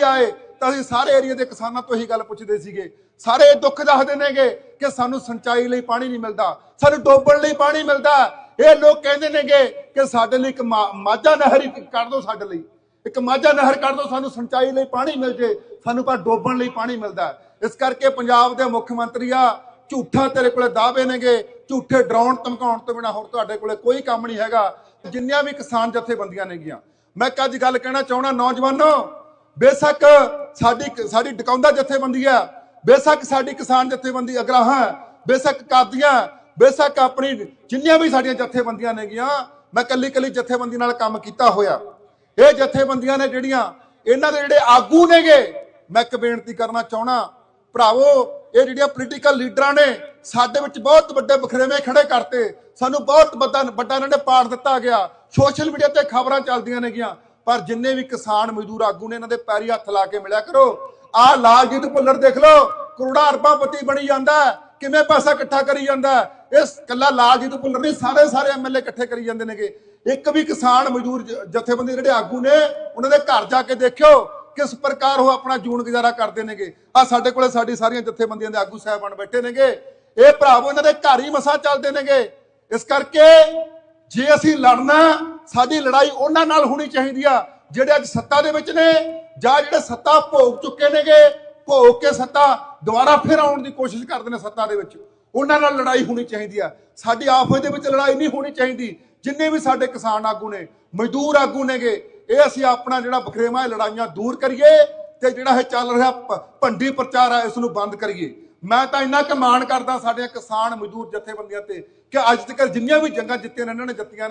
ਵੀ ਆਏ, ਤਾਂ ਅਸੀਂ ਸਾਰੇ ਏਰੀਆ ਦੇ ਕਿਸਾਨਾਂ ਤੋਂ ਇਹੀ ਗੱਲ ਪੁੱਛਦੇ ਸੀਗੇ। ਸਾਰੇ ਦੁੱਖ ਦੱਸਦੇ ਨੇਗੇ ਕਿ ਸਾਨੂੰ ਸਿੰਚਾਈ ਲਈ ਪਾਣੀ ਨਹੀਂ ਮਿਲਦਾ, ਸਾਨੂੰ ਡੋਬਣ ਲਈ ਪਾਣੀ ਮਿਲਦਾ। ਇਹ ਲੋਕ ਕਹਿੰਦੇ ਨੇਗੇ ਕਿ ਸਾਡੇ ਲਈ ਇੱਕ ਮਾਝਾ ਨਹਿਰ ਹੀ ਦਿਓ ਸਾਡੇ ਲਈ। ਇੱਕ ਮਾਝਾ ਨਹਿਰ ਕੱਢ ਦਿਓ ਸਾਨੂੰ ਸਿੰਚਾਈ ਲਈ ਪਾਣੀ ਮਿਲ ਜੇ, ਸਾਨੂੰ ਪਰ ਡੋਬਣ ਲਈ ਪਾਣੀ ਮਿਲਦਾ। ਇਸ ਕਰਕੇ ਪੰਜਾਬ ਦੇ ਮੁੱਖ ਮੰਤਰੀ ਆ, ਝੂਠਾ ਤੇਰੇ ਕੋਲੇ ਦਾਅਵੇ ਨੇਗੇ, ਝੂਠੇ ਡਰਾਉਣ, ਧਮਕਾਉਣ ਤੋਂ ਬਿਨਾ ਹੋਰ ਤੁਹਾਡੇ ਕੋਲੇ ਕੋਈ ਕੰਮ ਨਹੀਂ ਹੈਗਾ। ਜਿੰਨੀਆਂ ਵੀ ਕਿਸਾਨ ਜਥੇਬੰਦੀਆਂ ਨੇਗੀਆਂ, ਮੈਂ ਅੱਜ ਗੱਲ ਕਹਿਣਾ ਚਾਹਣਾ ਨੌਜਵਾਨੋ ਬੇਸ਼ੱਕ ਸਾਡੀ ਸਾਡੀ ਡਕਾਉਂਦਾ ਜਥੇਬੰਦੀ ਹੈ, ਬੇਸ਼ੱਕ ਸਾਡੀ ਕਿਸਾਨ ਜਥੇਬੰਦੀ ਅਗਰਾਹਾਂ ਬੇਸ਼ੱਕ ਕਾਦੀਆਂ, ਬੇਸ਼ੱਕ ਆਪਣੀ ਜਿੰਨੀਆਂ ਵੀ ਸਾਡੀਆਂ ਜਥੇਬੰਦੀਆਂ ਨੇਗੀਆਂ, ਮੈਂ ਕੱਲੀ ਕੱਲੀ ਜਥੇਬੰਦੀ ਨਾਲ ਕੰਮ ਕੀਤਾ ਹੋਇਆ। ਇਹ ਜਥੇਬੰਦੀਆਂ ਨੇ ਜਿਹੜੀਆਂ ਇਹਨਾਂ ਦੇ ਜਿਹੜੇ ਆਗੂ ਨੇਗੇ, ਮੈਂ ਇੱਕ ਬੇਨਤੀ ਕਰਨਾ ਚਾਹਣਾ ਭਰਾਵੋ, ਇਹ ਜਿਹੜੀਆਂ ਪੋਲੀਟੀਕਲ ਲੀਡਰਾਂ ਨੇ, ਸਾਡੇ ਵਿੱਚ ਬਹੁਤ ਵੱਡੇ ਬਖਰੇਵੇਂ ਖੜੇ ਕਰਤੇ, ਸਾਨੂੰ ਬਹੁਤ ਵੱਡਾ ਵੱਡਾ ਇਹਨਾਂ ਨੇ ਪਾੜ ਦਿੱਤਾ ਗਿਆ ਸੋਸ਼ਲ ਮੀਡੀਆ ਤੇ ਖਬਰਾਂ ਚੱਲਦੀਆਂ ਨੇਗੀਆਂ ਪਰ ਜਿੰਨੇ ਵੀ ਕਿਸਾਨ ਮਜ਼ਦੂਰ ਆਗੂ ਨੇ ਇਹਨਾਂ ਦੇ ਪੈਰੀ ਹੱਥ ਲਾ ਕੇ ਮਿਲਿਆ ਕਰੋ। ਆਹ ਲਾਲਜੀਤ ਭੁੱਲਰ ਦੇਖ ਲਓ, ਕਰੋੜਾ ਅਰਬਾਂ ਬਣੀ ਜਾਂਦਾ ਕਿਵੇਂ ਪੈਸਾ ਇਕੱਠਾ ਕਰੀ ਜਾਂਦਾ ਹੈ। ਇਸ ਕੱਲਾ ਲਾਲਜੀਤ ਭੁੱਲਰ ਨਹੀਂ, ਸਾਰੇ ਸਾਰੇ ਐਮਐਲਏ ਇਕੱਠੇ ਕਰੀ ਜਾਂਦੇ ਨੇਗੇ। ਇੱਕ ਵੀ ਕਿਸਾਨ ਮਜ਼ਦੂਰ ਜ- ਜਥੇਬੰਦੀ ਜਿਹੜੇ ਆਗੂ ਨੇ, ਉਹਨਾਂ ਦੇ ਘਰ ਜਾ ਕੇ ਦੇਖਿਓ ਕਿਸ ਪ੍ਰਕਾਰ ਉਹ ਆਪਣਾ ਜੂਨ ਗੁਜ਼ਾਰਾ ਕਰਦੇ ਨੇਗੇ। ਆ ਸਾਡੇ ਕੋਲੇ ਸਾਡੀ ਸਾਰੀਆਂ ਜਥੇਬੰਦੀਆਂ ਦੇ ਆਗੂ ਸਾਹਿਬਾਨ ਬੈਠੇ ਨੇਗੇ। ਇਹ ਭਰਾਵੋ, ਇਹਨਾਂ ਦੇ ਘਰ ਹੀ ਮਸਾ ਚੱਲਦੇ ਨੇਗੇ। ਇਸ ਕਰਕੇ ਜੇ ਅਸੀਂ ਲੜਨਾ ਸਾਡੀ ਲੜਾਈ ਉਹਨਾਂ ਨਾਲ ਹੋਣੀ ਚਾਹੀਦੀ ਆ, ਜਿਹੜੇ ਅੱਜ ਸੱਤਾ ਦੇ ਵਿੱਚ ਨੇ ਜਾਂ ਜਿਹੜੇ ਸੱਤਾ ਭੋਗ ਚੁੱਕੇ ਨੇਗੇ, ਭੋਗ ਕੇ ਸੱਤਾ ਦੁਬਾਰਾ ਫਿਰ ਆਉਣ ਦੀ ਕੋਸ਼ਿਸ਼ ਕਰਦੇ ਨੇ ਸੱਤਾ ਦੇ ਵਿੱਚ। ਉਹਨਾਂ ਨਾਲ ਲੜਾਈ ਹੋਣੀ ਚਾਹੀਦੀ ਆ। ਸਾਡੀ ਆਪਸ ਦੇ ਵਿੱਚ ਲੜਾਈ ਨਹੀਂ ਹੋਣੀ ਚਾਹੀਦੀ। ਜਿੰਨੇ ਵੀ ਸਾਡੇ ਕਿਸਾਨ ਆਗੂ ਨੇ, ਮਜ਼ਦੂਰ ਆਗੂ ਨੇਗੇ, ਇਹ ਅਸੀਂ ਆਪਣਾ ਜਿਹੜਾ ਬਖਰੇਵਾ ਲੜਾਈਆਂ ਦੂਰ ਕਰੀਏ ਤੇ ਜਿਹੜਾ ਇਹ ਚੱਲ ਰਿਹਾ ਭੰਡੀ ਪ੍ਰਚਾਰ ਆ, ਇਸ ਨੂੰ ਬੰਦ ਕਰੀਏ। ਮੈਂ ਤਾਂ ਇੰਨਾ ਕੁ ਮਾਣ ਕਰਦਾ ਸਾਡੇ ਕਿਸਾਨ ਮਜ਼ਦੂਰ ਜਥੇਬੰਦੀਆਂ ਤੇ ਕਿ ਅੱਜ ਤੱਕ ਜਿੰਨੀਆਂ ਵੀ ਜੰਗਾਂ ਜਿੱਤੀਆਂ ਨੇ, ਇਹਨਾਂ ਨੇ ਜਿੱਤੀਆਂ ਨੇ।